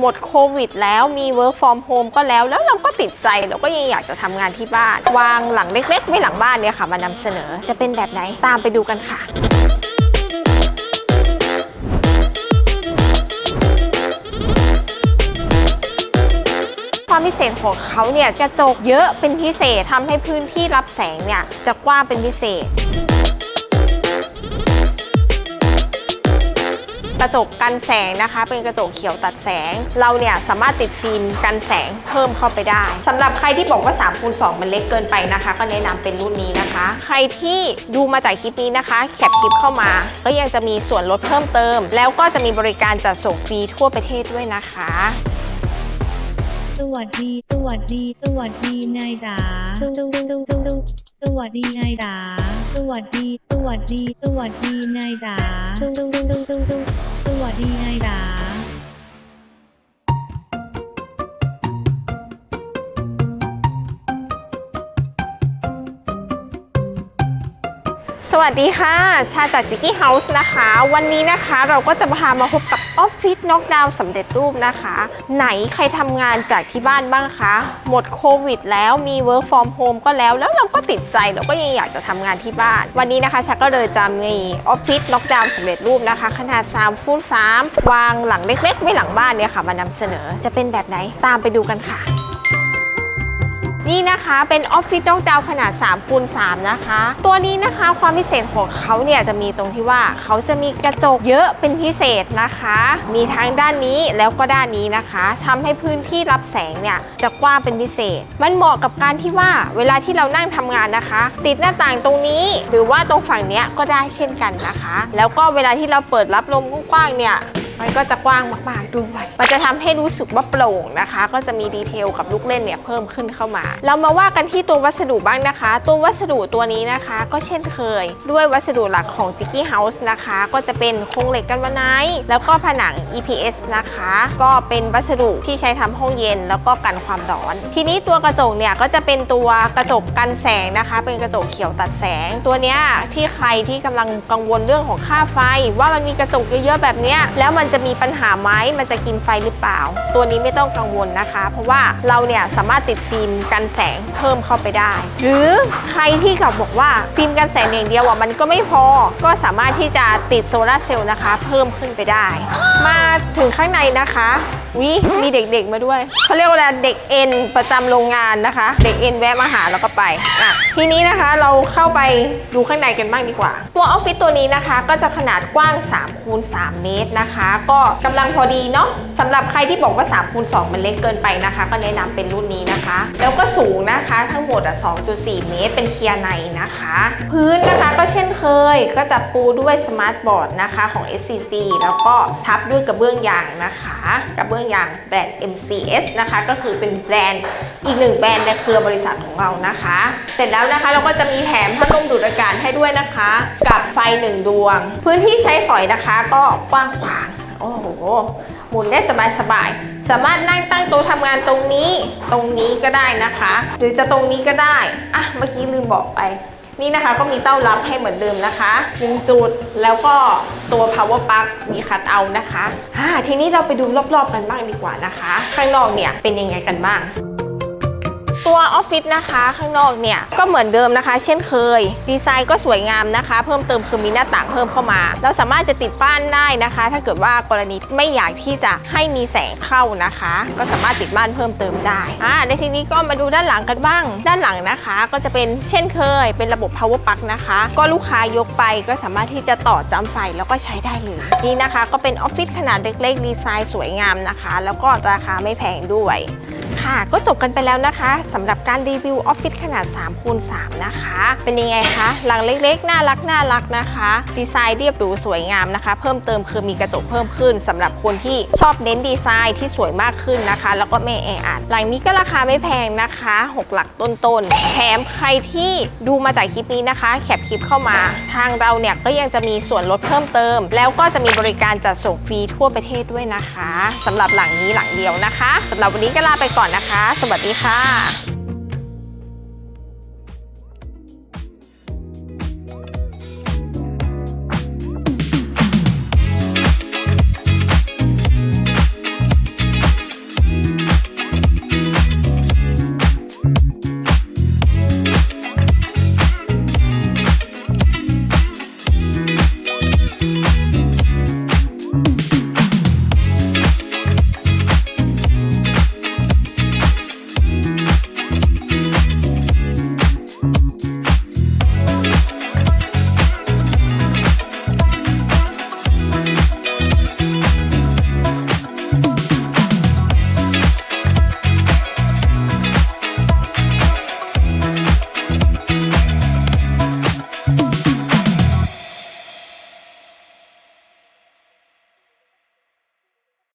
หมดโควิดแล้วมี work from home ก็แล้ว แล้วเราก็ติดใจเราก็ยังอยากจะทำงานที่บ้าน วางหลังเล็กๆ ไม่หลังบ้านเนี่ยค่ะ มานำเสนอจะเป็นแบบไหนตามไปดูกันค่ะความพิเศษของเขาเนี่ยกระจกเยอะเป็นพิเศษทำให้พื้นที่รับแสงเนี่ยจะกว้างเป็นพิเศษ กระจกกันแสงนะคะ เป็นกระจกเขียวตัดแสง เราเนี่ยสามารถติดฟิล์มกันแสงเพิ่มเข้าไปได้สำหรับใครที่บอกว่า3คูณ2มันเล็กเกินไปนะคะ ก็แนะนำเป็นรุ่นนี้นะคะ ใครที่ดูมาจากคลิปนี้นะคะ แคปคลิปเข้ามา ก็ยังจะมีส่วนลดเพิ่มเติม แล้วก็จะมีบริการจัดส่งฟรีทั่วประเทศด้วยนะคะ สวัสดี สวัสดี สวัสดีนายจ๋า สวัสดีนายจ๋าสวัสดี สวัสดี สวัสดีนายจ๋าสวัสดีนายจ๋า วัสดีค่ะ ชาจากจิกกี้เฮาส์นะคะ วันนี้นะคะเราก็จะพามาพบกับออฟฟิศน็อกดาวน์สำเร็จรูปนะคะ ไหนใครทำงานจากที่บ้านบ้างคะ หมดโควิดแล้วมี work from home ก็แล้ว แล้วเราก็ติดใจเราก็ยังอยากจะทำงานที่บ้าน วันนี้นะคะชาก็เลยจะมีออฟฟิศน็อกดาวน์สำเร็จรูปนะคะ ขนาด3คูณ3วางหลังเล็กๆไม่หลังบ้านเนี่ยค่ะ มานำเสนอจะเป็นแบบไหนตามไปดูกันค่ะ นี่นะคะเป็นออฟฟิศนอกดาวน์ขนาด3คูณ3นะคะ ตัวนี้นะคะความพิเศษของเขาเนี่ยจะมีตรงที่ว่าเขาจะมีกระจกเยอะเป็นพิเศษนะคะ มีทั้งด้านนี้แล้วก็ด้านนี้นะคะทำให้พื้นที่รับแสงเนี่ยจะกว้างเป็นพิเศษ มันเหมาะกับการที่ว่าเวลาที่เรานั่งทำงานนะคะ ติดหน้าต่างตรงนี้ หรือว่าตรงฝั่งเนี้ยก็ได้เช่นกันนะคะ แล้วก็เวลาที่เราเปิดรับลมกว้างๆเนี่ยมันก็จะกว้างมากๆด้วย มันจะทำให้รู้สึกว่าโปร่งนะคะ ก็จะมีดีเทลกับลูกเล่นเนี่ยเพิ่มขึ้นเข้ามาเรามาว่ากันที่ตัววัสดุบ้างนะคะ ตัววัสดุตัวนี้นะคะ ก็เช่นเคย ด้วยวัสดุหลักของ j i c k y House นะคะ ก็จะเป็นโครงเหล็กกันวาไนท์แล้วก็ผนัง EPS นะคะ ก็เป็นวัสดุที่ใช้ทำห้องเย็น แล้วก็กันความร้อน ทีนี้ตัวกระจกเนี่ยก็จะเป็นตัวกระจกกันแสงนะคะ เป็นกระจกเขียวตัดแสง ตัวเนี้ยที่ใครที่กำลังกังวลเรื่องของค่าไฟ ว่ามันมีกระจกเยอะๆแบบเนี้ยแล้วมันจะมีปัญหาไหมมันจะกินไฟหรือเปล่า ตัวนี้ไม่ต้องกังวลนะคะ เพราะว่าเราเนี่ยสามารถติดฟิล์มกันแสงเพิ่มเข้าไปได้ หรือใครที่กับบอกว่าฟิล์มกันแสงอย่างเดียวอะมันก็ไม่พอ ก็สามารถที่จะติดโซลาร์เซลล์นะคะ เพิ่มขึ้นไปได้ มาถึงข้างในนะคะ วิมีเด็กๆมาด้วยเขาเรียกว่าเด็กเอ็นประจำโรงงานนะคะ เด็กเอ็นแวะมาหาแล้วก็ไปอะทีนี้นะคะเราเข้าไปดูข้างในกันบ้างดีกว่า ตัวออฟฟิศตัวนี้นะคะ ก็จะขนาดกว้าง3คูณ3เมตรนะคะ ก็กำลังพอดีเนาะสำหรับใครที่บอกว่า3คูณ2มันเล็กเกินไปนะคะ ก็แนะนำเป็นรุ่นนี้นะคะ แล้วก็สูงนะคะทั้งหมดอะ2.4 เมตร เป็นเคลียร์ในนะคะ พื้นนะคะก็เช่นเคยก็จะปูด้วยสมาร์ทบอร์ดนะคะของ SCG แล้วก็ทับด้วยกระเบื้องยางนะคะกระเบื้องยางแบรนด์ MCS นะคะก็คือเป็นแบรนด์อีกหนึ่งแบรนด์ในเครือบริษัทของเรานะคะ เสร็จแล้วนะคะเราก็จะมีแถมพัดลมดูดอากาศให้ด้วยนะคะ กับไฟหนึ่งดวง พื้นที่ใช้สอยนะคะก็กว้างขวางโอ้โหหมุนได้สบายๆสามารถนั่งตั้งโต๊ะทำงานตรงนี้ ตรงนี้ก็ได้นะคะ หรือจะตรงนี้ก็ได้ อะ เมื่อกี้ลืมบอกไป นี่นะคะก็มีเต้ารับให้เหมือนเดิมนะคะหนึ่งจุดแล้วก็ตัว power plug มีคัตเอานะคะฮ่าทีนี้เราไปดูรอบๆกันบ้างดีกว่านะคะ ข้างนอกเนี่ยเป็นยังไงกันบ้าง ตัวออฟฟิศนะคะข้างนอกเนี่ยก็เหมือนเดิมนะคะ เช่นเคย ดีไซน์ก็สวยงามนะคะ เพิ่มเติมคือมีหน้าต่างเพิ่มเข้ามา เราสามารถจะติดป้านได้นะคะ ถ้าเกิดว่ากรณีไม่อยากที่จะให้มีแสงเข้านะคะ ก็สามารถติดบ้านเพิ่มเติมได้อ่าในทีนี้ก็มาดูด้านหลังกันบ้าง ด้านหลังนะคะ ก็จะเป็นเช่นเคย เป็นระบบ power plug นะคะ ก็ลูกค้ายกไปก็สามารถที่จะต่อจำไฟแล้วก็ใช้ได้เลยนี่นะคะ ก็เป็นออฟฟิศขนาดเล็กๆดีไซน์สวยงามนะคะ แล้วก็ราคาไม่แพงด้วย ค่ะ ก็จบกันไปแล้วนะคะสำหรับการรีวิวออฟฟิศขนาด3คูณ3นะคะ เป็นยังไงคะหลังเล็กๆ น่ารักน่ารักนะคะ ดีไซน์เรียบหรูสวยงามนะคะ เพิ่มเติมคือมีกระจกเพิ่มขึ้นสำหรับคนที่ชอบเน้นดีไซน์ที่สวยมากขึ้นนะคะ แล้วก็ไม่แออัดหลังนี้ก็ราคาไม่แพงนะคะ 6 หลักต้นๆแถมใครที่ดูมาจากคลิปนี้นะคะ แคปคลิปเข้ามา ทางเราเนี่ยก็ยังจะมีส่วนลดเพิ่มเติม แล้วก็จะมีบริการจัดส่งฟรีทั่วประเทศด้วยนะคะสำหรับหลังนี้หลังเดียวนะคะสำหรับวันนี้ก็ลาไปก่อนนะคะ สวัสดีค่ะ